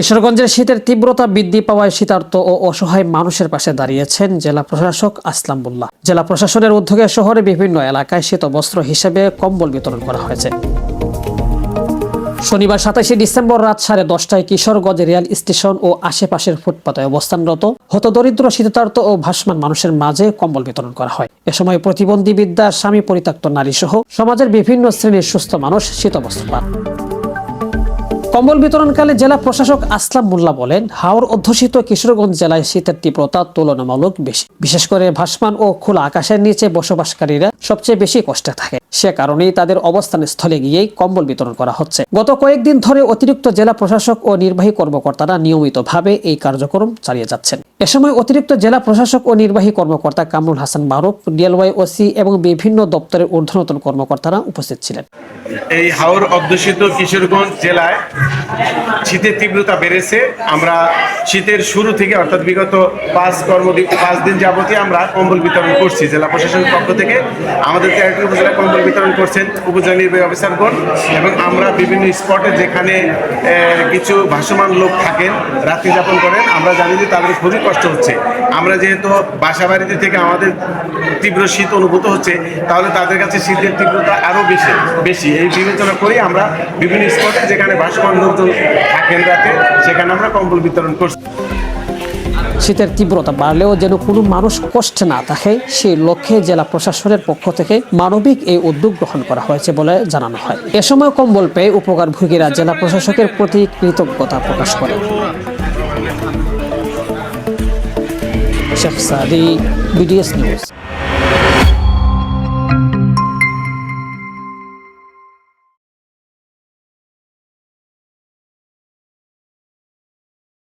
কিশোরগঞ্জের শীতের তীব্রতা বৃদ্ধি পাওয়ায় শীতার্ত ও অসহায় মানুষের পাশে দাঁড়িয়েছেন জেলা প্রশাসক আসলামুল্লাহ। জেলা প্রশাসনের উদ্যোগে শহরে বিভিন্ন এলাকায় শীত বস্ত্র হিসেবে কম্বল বিতরণ করা হয়েছে। শনিবার সাতাশে ডিসেম্বর রাত সাড়ে দশটায় কিশোরগঞ্জ রেল স্টেশন ও আশেপাশের ফুটপাতে অবস্থানরত হতদরিদ্র শীতার্ত ও ভাসমান মানুষের মাঝে কম্বল বিতরণ করা হয়। এ সময় প্রতিবন্ধী বিদ্যা স্বামী পরিত্যক্ত নারী সহ সমাজের বিভিন্ন শ্রেণির সুস্থ মানুষ শীতবস্ত্র পান। কম্বল বিতরণকালে জেলা প্রশাসক আসলাম মোল্লা বলেন, হাওর অধ্যুষিত কিশোরগঞ্জ জেলায় শীতের তীব্রতা তুলনামূলক বেশি। বিশেষ করে ভাসমান ও খোলা আকাশের নিচে বসবাসকারীরা সবচেয়ে বেশি কষ্টে থাকে। সে কারণেই তাদের অবস্থান স্থলে গিয়েই কম্বল বিতরণ করা হচ্ছে। গত কয়েকদিন ধরে অতিরিক্ত জেলা প্রশাসক ও নির্বাহী কর্মকর্তারা নিয়মিতভাবে এই কার্যক্রম চালিয়ে যাচ্ছেন। এ সময় অতিরিক্ত জেলা প্রশাসক ও নির্বাহী কর্মকর্তা কামরুল হাসান মারুফ ডিএলওয়াই ওসি এবং বিভিন্ন দপ্তরের ঊর্ধ্বতন কর্মকর্তারা উপস্থিত ছিলেন। এই হাওর অধ্যুষিত কিশোরগঞ্জ জেলায় শীতের তীব্রতা বেড়েছে। আমরা শীতের শুরু থেকে অর্থাৎ বিগত পাঁচ কর্মদিন পাঁচ দিন যাবতীয় আমরা কম্বল বিতরণ করছি জেলা প্রশাসনের পক্ষ থেকে। আমাদের তেরোটি উপজেলায় কম্বল বিতরণ করছেন উপজেলা নির্বাহী অফিসারগণ এবং আমরা বিভিন্ন স্পটে যেখানে কিছু ভাসমান লোক থাকেন, রাত্রি যাপন করেন, আমরা জানি যে তাদের খুবই কষ্ট হচ্ছে। আমরা যেহেতু বাসা বাড়িতে থেকে আমাদের তীব্র শীত অনুভূত হচ্ছে, তাহলে তাদের কাছে শীতের তীব্রতা আরও বেশি বেশি। এই বিবেচনা করেই আমরা বিভিন্ন স্পটে যেখানে ভাসমান লোকজন থাকেন রাতে, সেখানে আমরা কম্বল বিতরণ করছি। শীতের তীব্রতা বাড়লেও যেন কোনো মানুষ কষ্টে না থাকে, সেই লক্ষ্যে জেলা প্রশাসনের পক্ষ থেকে মানবিক এই উদ্যোগ গ্রহণ করা হয়েছে বলে জানানো হয়। এ সময় কম্বল পেয়ে উপকারভোগীরা জেলা প্রশাসকের প্রতি কৃতজ্ঞতা প্রকাশ করে শেখ সাদি, বিডিএস নিউজ।